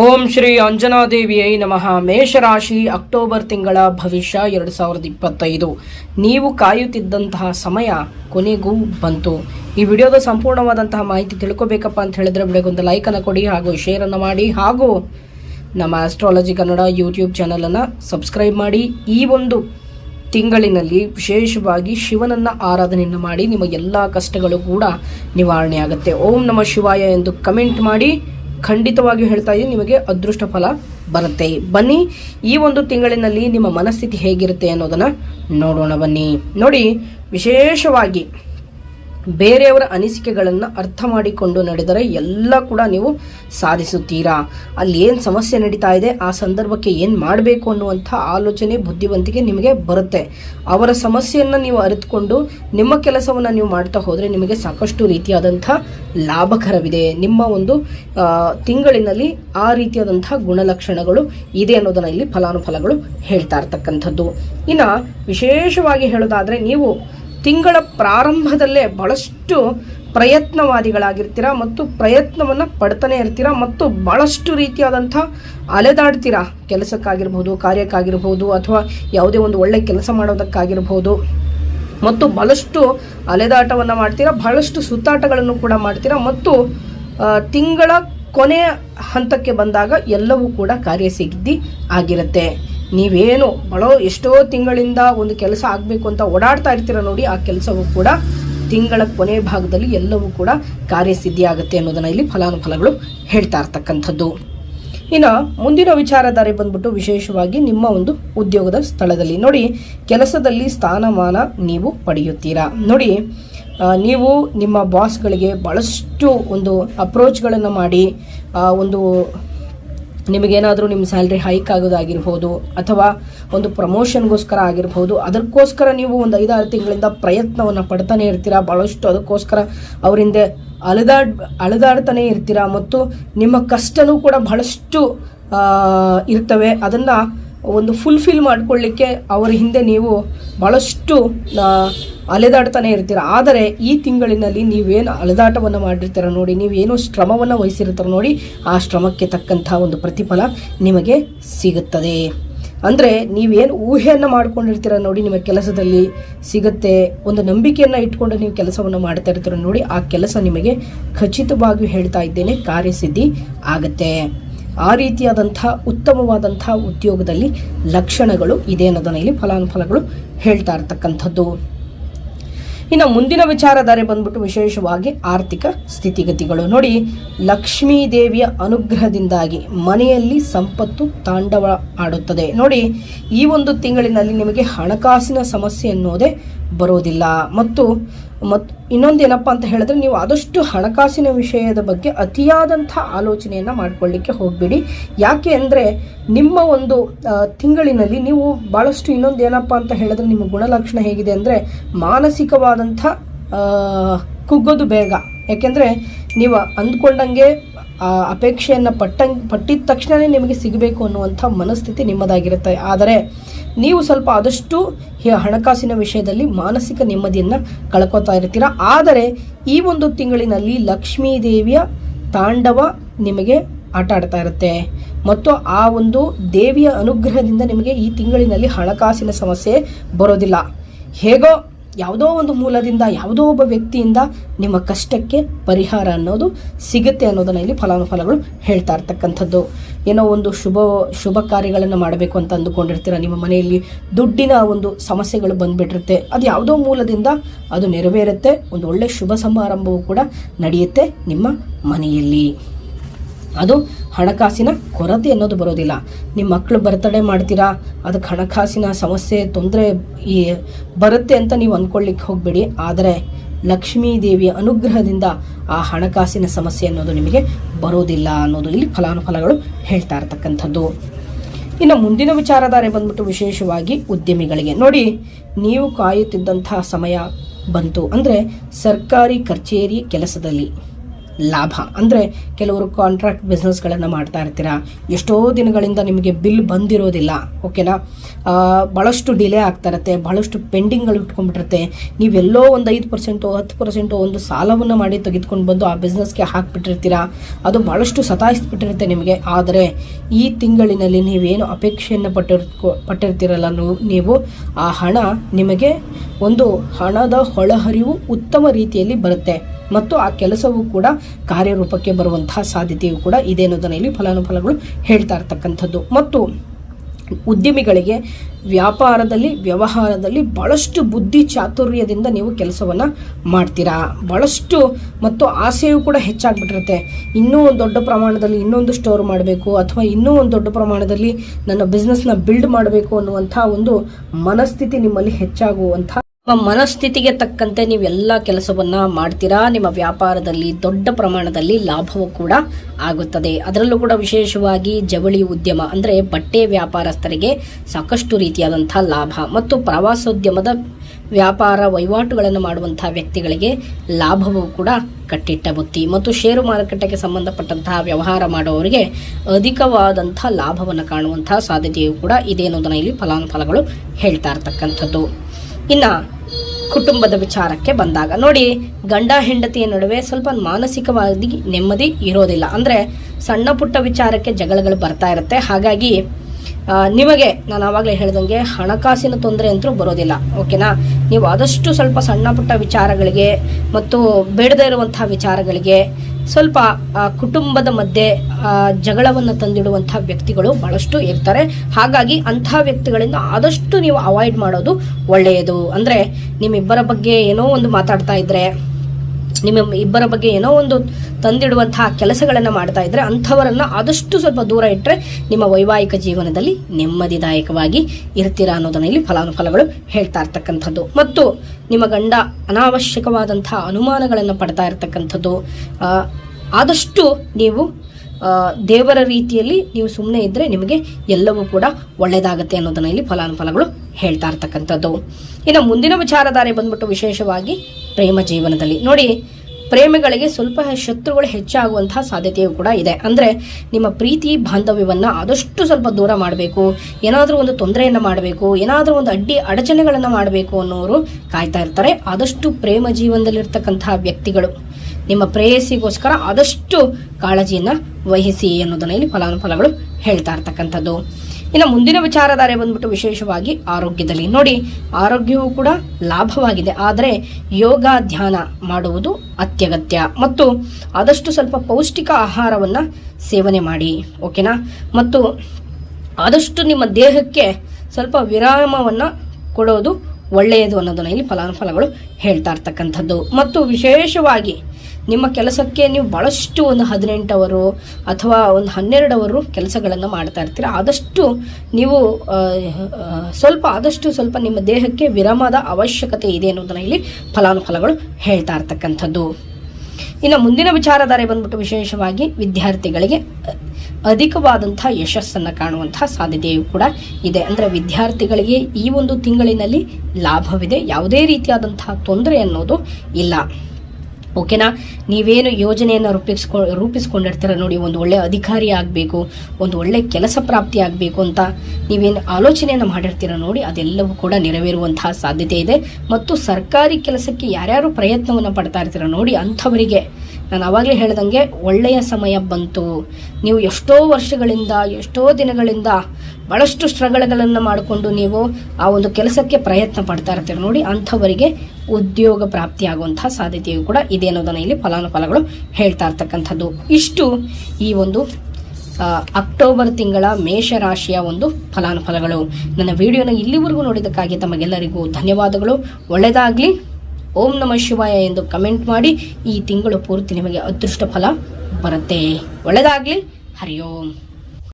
ಓಂ ಶ್ರೀ ಅಂಜನಾದೇವಿಯೈ ನಮಃ. ಮೇಷರಾಶಿ ಅಕ್ಟೋಬರ್ ತಿಂಗಳ ಭವಿಷ್ಯ ಎರಡು ಸಾವಿರದ ಇಪ್ಪತ್ತೈದು. ನೀವು ಕಾಯುತ್ತಿದ್ದಂತಹ ಸಮಯ ಕೊನೆಗೂ ಬಂತು. ಈ ವಿಡಿಯೋದ ಸಂಪೂರ್ಣವಾದಂತಹ ಮಾಹಿತಿ ತಿಳ್ಕೊಬೇಕಪ್ಪ ಅಂತ ಹೇಳಿದ್ರೆ ವಿಡಿಯೋಗೊಂದು ಲೈಕನ್ನು ಕೊಡಿ ಹಾಗೂ ಶೇರನ್ನು ಮಾಡಿ ಹಾಗೂ ನಮ್ಮ ಆಸ್ಟ್ರಾಲಜಿ ಕನ್ನಡ ಯೂಟ್ಯೂಬ್ ಚಾನಲನ್ನು ಸಬ್ಸ್ಕ್ರೈಬ್ ಮಾಡಿ. ಈ ಒಂದು ತಿಂಗಳಿನಲ್ಲಿ ವಿಶೇಷವಾಗಿ ಶಿವನನ್ನು ಆರಾಧನೆಯನ್ನು ಮಾಡಿ ನಿಮ್ಮ ಎಲ್ಲ ಕಷ್ಟಗಳು ಕೂಡ ನಿವಾರಣೆ ಆಗುತ್ತೆ. ಓಂ ನಮ ಶಿವಾಯ ಎಂದು ಕಮೆಂಟ್ ಮಾಡಿ. ಖಂಡಿತವಾಗಿ ಹೇಳ್ತಾ ಇದ್ದೀನಿ, ನಿಮಗೆ ಅದೃಷ್ಟ ಫಲ ಬರುತ್ತೆ. ಬನ್ನಿ, ಈ ಒಂದು ತಿಂಗಳಿನಲ್ಲಿ ನಿಮ್ಮ ಮನಸ್ಥಿತಿ ಹೇಗಿರುತ್ತೆ ಅನ್ನೋದನ್ನು ನೋಡೋಣ ಬನ್ನಿ. ನೋಡಿ, ವಿಶೇಷವಾಗಿ ಬೇರೆಯವರ ಅನಿಸಿಕೆಗಳನ್ನು ಅರ್ಥ ಮಾಡಿಕೊಂಡು ನಡೆದರೆ ಎಲ್ಲ ಕೂಡ ನೀವು ಸಾಧಿಸುತ್ತೀರಾ? ಅಲ್ಲಿ ಏನು ಸಮಸ್ಯೆ ನಡೀತಾ ಇದೆ, ಆ ಸಂದರ್ಭಕ್ಕೆ ಏನು ಮಾಡಬೇಕು ಅನ್ನುವಂಥ ಆಲೋಚನೆ ಬುದ್ಧಿವಂತಿಕೆ ನಿಮಗೆ ಬರುತ್ತೆ. ಅವರ ಸಮಸ್ಯೆಯನ್ನು ನೀವು ಅರಿತುಕೊಂಡು ನಿಮ್ಮ ಕೆಲಸವನ್ನು ನೀವು ಮಾಡ್ತಾ ಹೋದರೆ ನಿಮಗೆ ಸಾಕಷ್ಟು ರೀತಿಯಾದಂಥ ಲಾಭಕರವಿದೆ. ನಿಮ್ಮ ಒಂದು ತಿಂಗಳಿನಲ್ಲಿ ಆ ರೀತಿಯಾದಂಥ ಗುಣಲಕ್ಷಣಗಳು ಇದೆ ಅನ್ನೋದನ್ನು ಇಲ್ಲಿ ಫಲಾನುಫಲಗಳು ಹೇಳ್ತಾ ಇರ್ತಕ್ಕಂಥದ್ದು. ಇನ್ನು ವಿಶೇಷವಾಗಿ ಹೇಳೋದಾದರೆ ನೀವು ತಿಂಗಳ ಪ್ರಾರಂಭದಲ್ಲೇ ಬಹಳಷ್ಟು ಪ್ರಯತ್ನವಾದಿಗಳಾಗಿರ್ತೀರ ಮತ್ತು ಪ್ರಯತ್ನವನ್ನು ಪಡ್ತಾನೆ ಇರ್ತೀರಾ ಮತ್ತು ಬಹಳಷ್ಟು ರೀತಿಯಾದಂಥ ಅಲೆದಾಡ್ತೀರ ಕೆಲಸಕ್ಕಾಗಿರ್ಬೋದು, ಕಾರ್ಯಕ್ಕಾಗಿರ್ಬೋದು ಅಥವಾ ಯಾವುದೇ ಒಂದು ಒಳ್ಳೆ ಕೆಲಸ ಮಾಡೋದಕ್ಕಾಗಿರ್ಬೋದು. ಮತ್ತು ಬಹಳಷ್ಟು ಅಲೆದಾಟವನ್ನು ಮಾಡ್ತೀರಾ, ಬಹಳಷ್ಟು ಸುತ್ತಾಟಗಳನ್ನು ಕೂಡ ಮಾಡ್ತೀರಾ ಮತ್ತು ತಿಂಗಳ ಕೊನೆಯ ಹಂತಕ್ಕೆ ಬಂದಾಗ ಎಲ್ಲವೂ ಕೂಡ ಕಾರ್ಯಸಿದ್ಧಿ ಆಗಿರುತ್ತೆ. ನೀವೇನು ಬಳೋ ಎಷ್ಟೋ ತಿಂಗಳಿಂದ ಒಂದು ಕೆಲಸ ಆಗಬೇಕು ಅಂತ ಓಡಾಡ್ತಾ ಇರ್ತೀರ ನೋಡಿ, ಆ ಕೆಲಸವೂ ಕೂಡ ತಿಂಗಳ ಕೊನೆ ಭಾಗದಲ್ಲಿ ಎಲ್ಲವೂ ಕೂಡ ಕಾರ್ಯಸಿದ್ಧಿ ಆಗುತ್ತೆ ಅನ್ನೋದನ್ನ ಇಲ್ಲಿ ಫಲಾನುಫಲಗಳು ಹೇಳ್ತಾ ಇರ್ತಕ್ಕಂಥದ್ದು. ಇನ್ನು ಮುಂದಿನ ವಿಚಾರಧಾರೆ ಬಂದ್ಬಿಟ್ಟು ವಿಶೇಷವಾಗಿ ನಿಮ್ಮ ಒಂದು ಉದ್ಯೋಗದ ಸ್ಥಳದಲ್ಲಿ. ನೋಡಿ, ಕೆಲಸದಲ್ಲಿ ಸ್ಥಾನಮಾನ ನೀವು ಪಡೆಯುತ್ತೀರಾ? ನೋಡಿ ನೀವು ನಿಮ್ಮ ಬಾಸ್ಗಳಿಗೆ ಭಾಳಷ್ಟು ಒಂದು ಅಪ್ರೋಚ್ಗಳನ್ನು ಮಾಡಿ ಒಂದು ನಿಮಗೇನಾದರೂ ನಿಮ್ಮ ಸ್ಯಾಲ್ರಿ ಹೈಕ್ ಆಗೋದಾಗಿರ್ಬೋದು ಅಥವಾ ಒಂದು ಪ್ರಮೋಷನ್ಗೋಸ್ಕರ ಆಗಿರ್ಬೋದು, ಅದಕ್ಕೋಸ್ಕರ ನೀವು ಒಂದು ಐದಾರು ತಿಂಗಳಿಂದ ಪ್ರಯತ್ನವನ್ನು ಪಡ್ತಾನೆ ಇರ್ತೀರಾ? ಭಾಳಷ್ಟು ಅದಕ್ಕೋಸ್ಕರ ಅವರಿಂದ ಅಲೆದಾಡ್, ಅಲೆದಾಡ್ತಾನೆ ಇರ್ತೀರಾ? ಮತ್ತು ನಿಮ್ಮ ಕಷ್ಟನೂ ಕೂಡ ಬಹಳಷ್ಟು ಇರ್ತವೆ. ಅದನ್ನು ಒಂದು ಫುಲ್ಫಿಲ್ ಮಾಡಿಕೊಳ್ಳಿಕ್ಕೆ ಅವರ ಹಿಂದೆ ನೀವು ಭಾಳಷ್ಟು ಅಲೆದಾಡ್ತಾನೆ ಇರ್ತೀರ. ಆದರೆ ಈ ತಿಂಗಳಿನಲ್ಲಿ ನೀವೇನು ಅಲೆದಾಟವನ್ನು ಮಾಡಿರ್ತೀರ ನೋಡಿ ನೀವೇನು ಶ್ರಮವನ್ನು ವಹಿಸಿರ್ತೀರ ನೋಡಿ, ಆ ಶ್ರಮಕ್ಕೆ ತಕ್ಕಂಥ ಒಂದು ಪ್ರತಿಫಲ ನಿಮಗೆ ಸಿಗುತ್ತದೆ. ಅಂದರೆ ನೀವೇನು ಊಹೆಯನ್ನು ಮಾಡ್ಕೊಂಡಿರ್ತೀರ ನೋಡಿ, ನಿಮ್ಮ ಕೆಲಸದಲ್ಲಿ ಸಿಗುತ್ತೆ, ಒಂದು ನಂಬಿಕೆಯನ್ನು ಇಟ್ಕೊಂಡು ನೀವು ಕೆಲಸವನ್ನು ಮಾಡ್ತಾ ಇರ್ತೀರ ನೋಡಿ, ಆ ಕೆಲಸ ನಿಮಗೆ ಖಚಿತವಾಗಿಯೂ ಹೇಳ್ತಾ ಇದ್ದೇನೆ, ಕಾರ್ಯಸಿದ್ಧಿ ಆಗುತ್ತೆ. ಆ ರೀತಿಯಾದಂಥ ಉತ್ತಮವಾದಂಥ ಉದ್ಯೋಗದಲ್ಲಿ ಲಕ್ಷಣಗಳು ಇದೆ ಅನ್ನೋದನ್ನು ಇಲ್ಲಿ ಫಲಾನುಫಲಗಳು ಹೇಳ್ತಾ ಇರ್ತಕ್ಕಂಥದ್ದು. ಇನ್ನು ಮುಂದಿನ ವಿಚಾರಧಾರೆ ಬಂದ್ಬಿಟ್ಟು ವಿಶೇಷವಾಗಿ ಆರ್ಥಿಕ ಸ್ಥಿತಿಗತಿಗಳು. ನೋಡಿ ಲಕ್ಷ್ಮೀ ದೇವಿಯ ಅನುಗ್ರಹದಿಂದಾಗಿ ಮನೆಯಲ್ಲಿ ಸಂಪತ್ತು ತಾಂಡವ ಆಡುತ್ತದೆ. ನೋಡಿ, ಈ ಒಂದು ತಿಂಗಳಿನಲ್ಲಿ ನಿಮಗೆ ಹಣಕಾಸಿನ ಸಮಸ್ಯೆ ಅನ್ನೋದೇ ಬರೋದಿಲ್ಲ. ಮತ್ತು ಮತ್ತು ಇನ್ನೊಂದು ಏನಪ್ಪ ಅಂತ ಹೇಳಿದ್ರೆ ನೀವು ಆದಷ್ಟು ಹಣಕಾಸಿನ ವಿಷಯದ ಬಗ್ಗೆ ಅತಿಯಾದಂಥ ಆಲೋಚನೆಯನ್ನು ಮಾಡಿಕೊಳ್ಳಿಕ್ಕೆ ಹೋಗಬೇಡಿ. ಯಾಕೆ ಅಂದರೆ ನಿಮ್ಮ ಒಂದು ತಿಂಗಳಿನಲ್ಲಿ ನೀವು ಭಾಳಷ್ಟು ಇನ್ನೊಂದು ಏನಪ್ಪ ಅಂತ ಹೇಳಿದ್ರೆ ನಿಮ್ಮ ಗುಣಲಕ್ಷಣ ಹೇಗಿದೆ ಅಂದರೆ ಮಾನಸಿಕವಾದಂಥ ಕುಗ್ಗೋದು ಬೇಗ. ಯಾಕೆಂದರೆ ನೀವು ಅಂದ್ಕೊಂಡಂಗೆ ಅಪೇಕ್ಷೆಯನ್ನು ಪಟ್ಟಂಗೆ, ಪಟ್ಟಿದ ತಕ್ಷಣವೇ ನಿಮಗೆ ಸಿಗಬೇಕು ಅನ್ನುವಂಥ ಮನಸ್ಥಿತಿ ನಿಮ್ಮದಾಗಿರುತ್ತೆ. ಆದರೆ ನೀವು ಸ್ವಲ್ಪ ಆದಷ್ಟು ಹಣಕಾಸಿನ ವಿಷಯದಲ್ಲಿ ಮಾನಸಿಕ ನೆಮ್ಮದಿಯನ್ನು ಕಳ್ಕೊತಾ ಇರ್ತೀರ? ಆದರೆ ಈ ಒಂದು ತಿಂಗಳಿನಲ್ಲಿ ಲಕ್ಷ್ಮೀ ದೇವಿಯ ತಾಂಡವ ನಿಮಗೆ ಆಟ ಆಡ್ತಾ ಇರುತ್ತೆ. ಮತ್ತು ಆ ಒಂದು ದೇವಿಯ ಅನುಗ್ರಹದಿಂದ ನಿಮಗೆ ಈ ತಿಂಗಳಿನಲ್ಲಿ ಹಣಕಾಸಿನ ಸಮಸ್ಯೆ ಬರೋದಿಲ್ಲ. ಹೇಗೋ ಯಾವುದೋ ಒಂದು ಮೂಲದಿಂದ, ಯಾವುದೋ ಒಬ್ಬ ವ್ಯಕ್ತಿಯಿಂದ ನಿಮ್ಮ ಕಷ್ಟಕ್ಕೆ ಪರಿಹಾರ ಅನ್ನೋದು ಸಿಗುತ್ತೆ ಅನ್ನೋದನ್ನ ಇಲ್ಲಿ ಫಲಾನುಫಲಗಳು ಹೇಳ್ತಾ ಇರ್ತಕ್ಕಂಥದ್ದು. ಏನೋ ಒಂದು ಶುಭ ಶುಭ ಕಾರ್ಯಗಳನ್ನು ಮಾಡಬೇಕು ಅಂತ ಅಂದುಕೊಂಡಿರ್ತೀರ. ನಿಮ್ಮ ಮನೆಯಲ್ಲಿ ದುಡ್ಡಿನ ಒಂದು ಸಮಸ್ಯೆಗಳು ಬಂದುಬಿಟ್ಟಿರುತ್ತೆ. ಅದು ಯಾವುದೋ ಮೂಲದಿಂದ ಅದು ನೆರವೇರುತ್ತೆ. ಒಂದು ಒಳ್ಳೆ ಶುಭ ಸಮಾರಂಭವು ಕೂಡ ನಡೆಯುತ್ತೆ ನಿಮ್ಮ ಮನೆಯಲ್ಲಿ. ಅದು ಹಣಕಾಸಿನ ಕೊರತೆ ಅನ್ನೋದು ಬರೋದಿಲ್ಲ. ನಿಮ್ಮ ಮಕ್ಕಳು ಬರ್ತಡೆ ಮಾಡ್ತೀರಾ? ಅದಕ್ಕೆ ಹಣಕಾಸಿನ ಸಮಸ್ಯೆ, ತೊಂದರೆ ಈ ಬರುತ್ತೆ ಅಂತ ನೀವು ಅಂದ್ಕೊಳ್ಳಿಕ್ಕೆ ಹೋಗಬೇಡಿ. ಆದರೆ ಲಕ್ಷ್ಮೀ ದೇವಿಯ ಅನುಗ್ರಹದಿಂದ ಆ ಹಣಕಾಸಿನ ಸಮಸ್ಯೆ ಅನ್ನೋದು ನಿಮಗೆ ಬರೋದಿಲ್ಲ ಅನ್ನೋದು ಇಲ್ಲಿ ಫಲಾನುಫಲಗಳು ಹೇಳ್ತಾ ಇರ್ತಕ್ಕಂಥದ್ದು. ಇನ್ನು ಮುಂದಿನ ವಿಚಾರಧಾರೆ ಬಂದ್ಬಿಟ್ಟು ವಿಶೇಷವಾಗಿ ಉದ್ಯಮಿಗಳಿಗೆ. ನೋಡಿ, ನೀವು ಕಾಯುತ್ತಿದ್ದಂತಹ ಸಮಯ ಬಂತು. ಅಂದರೆ ಸರ್ಕಾರಿ ಕಚೇರಿ ಕೆಲಸದಲ್ಲಿ. ಲಾಭ. ಅಂದರೆ ಕೆಲವರು ಕಾಂಟ್ರಾಕ್ಟ್ ಬಿಸ್ನೆಸ್ಗಳನ್ನು ಮಾಡ್ತಾ ಇರ್ತೀರಾ? ಎಷ್ಟೋ ದಿನಗಳಿಂದ ನಿಮಗೆ ಬಿಲ್ ಬಂದಿರೋದಿಲ್ಲ ಓಕೆನಾ ಭಾಳಷ್ಟು ಡಿಲೇ ಆಗ್ತಾ ಇರುತ್ತೆ ಭಾಳಷ್ಟು ಪೆಂಡಿಂಗ್ಗಳು ಇಟ್ಕೊಂಡ್ಬಿಟ್ಟಿರುತ್ತೆ. ನೀವೆಲ್ಲೋ ಒಂದು ಐದು ಪರ್ಸೆಂಟು ಹತ್ತು ಪರ್ಸೆಂಟು ಒಂದು ಸಾಲವನ್ನು ಮಾಡಿ ತೆಗೆದುಕೊಂಡು ಬಂದು ಆ ಬಿಸ್ನೆಸ್ಗೆ ಹಾಕಿಬಿಟ್ಟಿರ್ತೀರಾ? ಅದು ಭಾಳಷ್ಟು ಸತಾಯಿಸ್ಬಿಟ್ಟಿರುತ್ತೆ ನಿಮಗೆ. ಆದರೆ ಈ ತಿಂಗಳಿನಲ್ಲಿ ನೀವೇನು ಅಪೇಕ್ಷೆಯನ್ನು ಪಟ್ಟಿರ್ಕೊ, ಪಟ್ಟಿರ್ತೀರಲ್ಲ ನೀವು, ಆ ಹಣ ನಿಮಗೆ ಒಂದು ಹಣದ ಒಳಹರಿವು ಉತ್ತಮ ರೀತಿಯಲ್ಲಿ ಬರುತ್ತೆ. ಮತ್ತು ಆ ಕೆಲಸವೂ ಕೂಡ ಕಾರ್ಯರೂಪಕ್ಕೆ ಬರುವಂತಹ ಸಾಧ್ಯತೆಯು ಕೂಡ ಇದೆ ಅನ್ನೋದನ್ನು ಇಲ್ಲಿ ಫಲಾನುಫಲಗಳು ಹೇಳ್ತಾ ಇರ್ತಕ್ಕಂಥದ್ದು. ಮತ್ತು ಉದ್ಯಮಿಗಳಿಗೆ ವ್ಯಾಪಾರದಲ್ಲಿ, ವ್ಯವಹಾರದಲ್ಲಿ ಭಾಳಷ್ಟು ಬುದ್ಧಿ ಚಾತುರ್ಯದಿಂದ ನೀವು ಕೆಲಸವನ್ನು ಮಾಡ್ತೀರಾ? ಭಾಳಷ್ಟು ಮತ್ತು ಆಸೆಯೂ ಕೂಡ ಹೆಚ್ಚಾಗ್ಬಿಟ್ಟಿರುತ್ತೆ. ಇನ್ನೂ ಒಂದು ದೊಡ್ಡ ಪ್ರಮಾಣದಲ್ಲಿ ಇನ್ನೊಂದು ಸ್ಟೋರ್ ಮಾಡಬೇಕು ಅಥವಾ ಇನ್ನೂ ಒಂದು ದೊಡ್ಡ ಪ್ರಮಾಣದಲ್ಲಿ ನನ್ನ ಬಿಸ್ನೆಸ್ನ ಬಿಲ್ಡ್ ಮಾಡಬೇಕು ಅನ್ನುವಂಥ ಒಂದು ಮನಸ್ಥಿತಿ ನಿಮ್ಮಲ್ಲಿ ಹೆಚ್ಚಾಗುವಂಥ ನಿಮ್ಮ ಮನಸ್ಥಿತಿಗೆ ತಕ್ಕಂತೆ ನೀವೆಲ್ಲ ಕೆಲಸವನ್ನ ಮಾಡ್ತೀರಾ, ನಿಮ್ಮ ವ್ಯಾಪಾರದಲ್ಲಿ ದೊಡ್ಡ ಪ್ರಮಾಣದಲ್ಲಿ ಲಾಭವೂ ಕೂಡ ಆಗುತ್ತದೆ. ಅದರಲ್ಲೂ ಕೂಡ ವಿಶೇಷವಾಗಿ ಜವಳಿ ಉದ್ಯಮ ಅಂದರೆ ಬಟ್ಟೆ ವ್ಯಾಪಾರಸ್ಥರಿಗೆ ಸಾಕಷ್ಟು ರೀತಿಯಾದಂಥ ಲಾಭ. ಮತ್ತು ಪ್ರವಾಸೋದ್ಯಮದ ವ್ಯಾಪಾರ ವಹಿವಾಟುಗಳನ್ನು ಮಾಡುವಂತಹ ವ್ಯಕ್ತಿಗಳಿಗೆ ಲಾಭವೂ ಕೂಡ ಕಟ್ಟಿಟ್ಟ ಬುತ್ತಿ. ಮತ್ತು ಷೇರು ಮಾರುಕಟ್ಟೆಗೆ ಸಂಬಂಧಪಟ್ಟಂತಹ ವ್ಯವಹಾರ ಮಾಡುವವರಿಗೆ ಅಧಿಕವಾದಂತಹ ಲಾಭವನ್ನು ಕಾಣುವಂತಹ ಸಾಧ್ಯತೆಯೂ ಕೂಡ ಇದೆ ಅನ್ನೋದನ್ನ ಇಲ್ಲಿ ಫಲಾನುಫಲಗಳು ಹೇಳ್ತಾ ಇರ್ತಕ್ಕಂಥದ್ದು. ಇನ್ನ ಕುಟುಂಬದ ವಿಚಾರಕ್ಕೆ ಬಂದಾಗ, ನೋಡಿ, ಗಂಡ ಹೆಂಡತಿಯ ನಡುವೆ ಸ್ವಲ್ಪ ಮಾನಸಿಕವಾಗಿ ನೆಮ್ಮದಿ ಇರೋದಿಲ್ಲ. ಅಂದ್ರೆ ಸಣ್ಣ ಪುಟ್ಟ ವಿಚಾರಕ್ಕೆ ಜಗಳಗಳು ಬರ್ತಾ ಇರುತ್ತೆ. ಹಾಗಾಗಿ ನಿಮಗೆ ನಾನು ಆವಾಗಲೇ ಹೇಳ್ದಂಗೆ ಹಣಕಾಸಿನ ತೊಂದರೆ ಅಂತೂ ಬರೋದಿಲ್ಲ, ಓಕೆನಾ? ನೀವು ಆದಷ್ಟು ಸ್ವಲ್ಪ ಸಣ್ಣ ಪುಟ್ಟ ವಿಚಾರಗಳಿಗೆ ಮತ್ತು ಬೇಡದೇ ಇರುವಂತಹ ವಿಚಾರಗಳಿಗೆ ಸ್ವಲ್ಪ ಕುಟುಂಬದ ಮಧ್ಯೆ ಜಗಳವನ್ನು ತಂದಿಡುವಂತಹ ವ್ಯಕ್ತಿಗಳು ಬಹಳಷ್ಟು ಇರ್ತಾರೆ. ಹಾಗಾಗಿ ಅಂತಹ ವ್ಯಕ್ತಿಗಳಿಂದ ಆದಷ್ಟು ನೀವು ಅವಾಯ್ಡ್ ಮಾಡೋದು ಒಳ್ಳೆಯದು. ಅಂದ್ರೆ ನಿಮ್ಮಿಬ್ಬರ ಬಗ್ಗೆ ಏನೋ ಒಂದು ಮಾತಾಡ್ತಾ ಇದ್ರೆ ನಿಮ್ಮ ಇಬ್ಬರ ಬಗ್ಗೆ ಏನೋ ಒಂದು ತಂದಿಡುವಂತಹ ಕೆಲಸಗಳನ್ನು ಮಾಡ್ತಾ ಇದ್ರೆ ಅಂಥವರನ್ನು ಆದಷ್ಟು ಸ್ವಲ್ಪ ದೂರ ಇಟ್ಟರೆ ನಿಮ್ಮ ವೈವಾಹಿಕ ಜೀವನದಲ್ಲಿ ನೆಮ್ಮದಿದಾಯಕವಾಗಿ ಇರ್ತೀರಾ ಅನ್ನೋದನ್ನ ಇಲ್ಲಿ ಫಲಾನುಫಲಗಳು ಹೇಳ್ತಾ ಇರ್ತಕ್ಕಂಥದ್ದು. ಮತ್ತು ನಿಮ್ಮ ಗಂಡ ಅನಾವಶ್ಯಕವಾದಂತಹ ಅನುಮಾನಗಳನ್ನು ಪಡ್ತಾ ಇರ್ತಕ್ಕಂಥದ್ದು. ಆದಷ್ಟು ನೀವು ದೇವರ ರೀತಿಯಲ್ಲಿ ನೀವು ಸುಮ್ಮನೆ ಇದ್ದರೆ ನಿಮಗೆ ಎಲ್ಲವೂ ಕೂಡ ಒಳ್ಳೆಯದಾಗುತ್ತೆ ಅನ್ನೋದನ್ನ ಇಲ್ಲಿ ಫಲಾನುಫಲಗಳು ಹೇಳ್ತಾ ಇರ್ತಕ್ಕಂಥದ್ದು. ಇನ್ನು ಮುಂದಿನ ವಿಚಾರಧಾರೆ ಬಂದ್ಬಿಟ್ಟು ವಿಶೇಷವಾಗಿ ಪ್ರೇಮ ಜೀವನದಲ್ಲಿ. ನೋಡಿ, ಪ್ರೇಮಿಗಳಿಗೆ ಸ್ವಲ್ಪ ಶತ್ರುಗಳು ಹೆಚ್ಚಾಗುವಂತಹ ಸಾಧ್ಯತೆಯೂ ಕೂಡ ಇದೆ. ಅಂದರೆ, ನಿಮ್ಮ ಪ್ರೀತಿ, ಬಾಂಧವ್ಯವನ್ನು ಆದಷ್ಟು ಸ್ವಲ್ಪ ದೂರ ಮಾಡಬೇಕು. ಏನಾದರೂ ಒಂದು ತೊಂದರೆಯನ್ನು ಮಾಡಬೇಕು, ಏನಾದರೂ ಒಂದು ಅಡ್ಡಿ ಅಡಚಣೆಗಳನ್ನು ಮಾಡಬೇಕು ಅನ್ನೋರು ಕಾಯ್ತಾ ಇರ್ತಾರೆ. ಆದಷ್ಟು ಪ್ರೇಮ ಜೀವನದಲ್ಲಿರ್ತಕ್ಕಂತಹ ವ್ಯಕ್ತಿಗಳು ನಿಮ್ಮ ಪ್ರೇಯಸಿಗೋಸ್ಕರ ಆದಷ್ಟು ಕಾಳಜಿಯನ್ನು ವಹಿಸಿ ಅನ್ನೋದನ್ನ ಇಲ್ಲಿ ಫಲಾನುಫಲಗಳು ಹೇಳ್ತಾ ಇರ್ತಕ್ಕಂಥದ್ದು. ಇನ್ನು ಮುಂದಿನ ವಿಚಾರಧಾರೆ ಬಂದ್ಬಿಟ್ಟು ವಿಶೇಷವಾಗಿ ಆರೋಗ್ಯದಲ್ಲಿ. ನೋಡಿ, ಆರೋಗ್ಯವೂ ಕೂಡ ಲಾಭವಾಗಿದೆ. ಆದರೆ ಯೋಗ, ಧ್ಯಾನ ಮಾಡುವುದು ಅತ್ಯಗತ್ಯ. ಮತ್ತು ಆದಷ್ಟು ಸ್ವಲ್ಪ ಪೌಷ್ಟಿಕ ಆಹಾರವನ್ನು ಸೇವನೆ ಮಾಡಿ, ಓಕೆನಾ? ಮತ್ತು ಆದಷ್ಟು ನಿಮ್ಮ ದೇಹಕ್ಕೆ ಸ್ವಲ್ಪ ವಿರಾಮವನ್ನು ಕೊಡೋದು ಒಳ್ಳೆಯದು ಅನ್ನೋದನ್ನು ಇಲ್ಲಿ ಫಲಾನುಫಲಗಳು ಹೇಳ್ತಾ ಇರ್ತಕ್ಕಂಥದ್ದು. ಮತ್ತು ವಿಶೇಷವಾಗಿ ನಿಮ್ಮ ಕೆಲಸಕ್ಕೆ ನೀವು ಭಾಳಷ್ಟು ಒಂದು ಹದಿನೆಂಟವರು ಅಥವಾ ಒಂದು ಹನ್ನೆರಡು ಅವರು ಕೆಲಸಗಳನ್ನು ಮಾಡ್ತಾ ಇರ್ತೀರ. ಆದಷ್ಟು ನೀವು ಸ್ವಲ್ಪ, ಆದಷ್ಟು ಸ್ವಲ್ಪ ನಿಮ್ಮ ದೇಹಕ್ಕೆ ವಿರಾಮದ ಅವಶ್ಯಕತೆ ಇದೆ ಅನ್ನೋದನ್ನ ಇಲ್ಲಿ ಫಲಾನುಫಲಗಳು ಹೇಳ್ತಾ ಇರ್ತಕ್ಕಂಥದ್ದು. ಇನ್ನು ಮುಂದಿನ ವಿಚಾರಧಾರೆ ಬಂದ್ಬಿಟ್ಟು ವಿಶೇಷವಾಗಿ ವಿದ್ಯಾರ್ಥಿಗಳಿಗೆ ಅಧಿಕವಾದಂತಹ ಯಶಸ್ಸನ್ನು ಕಾಣುವಂತಹ ಸಾಧ್ಯತೆಯೂ ಕೂಡ ಇದೆ. ಅಂದರೆ ವಿದ್ಯಾರ್ಥಿಗಳಿಗೆ ಈ ಒಂದು ತಿಂಗಳಿನಲ್ಲಿ ಲಾಭವಿದೆ. ಯಾವುದೇ ರೀತಿಯಾದಂತಹ ತೊಂದರೆ ಅನ್ನೋದು ಇಲ್ಲ. ಓಕೆನಾ ನೀವೇನು ಯೋಜನೆಯನ್ನು ರೂಪಿಸ್ಕೊ, ರೂಪಿಸ್ಕೊಂಡಿರ್ತೀರ ನೋಡಿ, ಒಂದು ಒಳ್ಳೆಯ ಅಧಿಕಾರಿ ಆಗಬೇಕು, ಒಂದು ಒಳ್ಳೆಯ ಕೆಲಸ ಪ್ರಾಪ್ತಿ ಆಗಬೇಕು ಅಂತ ನೀವೇನು ಆಲೋಚನೆಯನ್ನು ಮಾಡಿರ್ತೀರ ನೋಡಿ, ಅದೆಲ್ಲವೂ ಕೂಡ ನೆರವೇರುವಂತಹ ಸಾಧ್ಯತೆ ಇದೆ. ಮತ್ತು ಸರ್ಕಾರಿ ಕೆಲಸಕ್ಕೆ ಯಾರ್ಯಾರು ಪ್ರಯತ್ನವನ್ನು ಪಡ್ತಾ ಇರ್ತೀರ ನೋಡಿ, ಅಂಥವರಿಗೆ ನಾನು ಆವಾಗಲೇ ಹೇಳ್ದಂಗೆ ಒಳ್ಳೆಯ ಸಮಯ ಬಂತು. ನೀವು ಎಷ್ಟೋ ವರ್ಷಗಳಿಂದ, ಎಷ್ಟೋ ದಿನಗಳಿಂದ ಭಾಳಷ್ಟು ಸ್ಟ್ರಗಲ್ಗಳನ್ನು ಮಾಡಿಕೊಂಡು ನೀವು ಆ ಒಂದು ಕೆಲಸಕ್ಕೆ ಪ್ರಯತ್ನ ಪಡ್ತಾ ಇರ್ತೀರ ನೋಡಿ, ಅಂಥವರಿಗೆ ಉದ್ಯೋಗ ಪ್ರಾಪ್ತಿಯಾಗುವಂತಹ ಸಾಧ್ಯತೆಯು ಕೂಡ ಇದೆ ಅನ್ನೋದನ್ನ ಇಲ್ಲಿ ಫಲಾನುಫಲಗಳು ಹೇಳ್ತಾ ಇರ್ತಕ್ಕಂಥದ್ದು. ಇಷ್ಟು ಈ ಒಂದು ಅಕ್ಟೋಬರ್ ತಿಂಗಳ ಮೇಷರಾಶಿಯ ಒಂದು ಫಲಾನುಫಲಗಳು. ನನ್ನ ವಿಡಿಯೋನ ಇಲ್ಲಿವರೆಗೂ ನೋಡಿದ್ದಕ್ಕಾಗಿ ತಮಗೆಲ್ಲರಿಗೂ ಧನ್ಯವಾದಗಳು. ಒಳ್ಳೆಯದಾಗಲಿ ಓಂ ನಮಃ ಶಿವಾಯ ಎಂದು ಕಮೆಂಟ್ ಮಾಡಿ ಈ ತಿಂಗಳು ಪೂರ್ತಿ ನಿಮಗೆ ಅದೃಷ್ಟ ಫಲ ಬರುತ್ತೆ. ಒಳ್ಳೆಯದಾಗಲಿ ಹರಿ ಓಂ.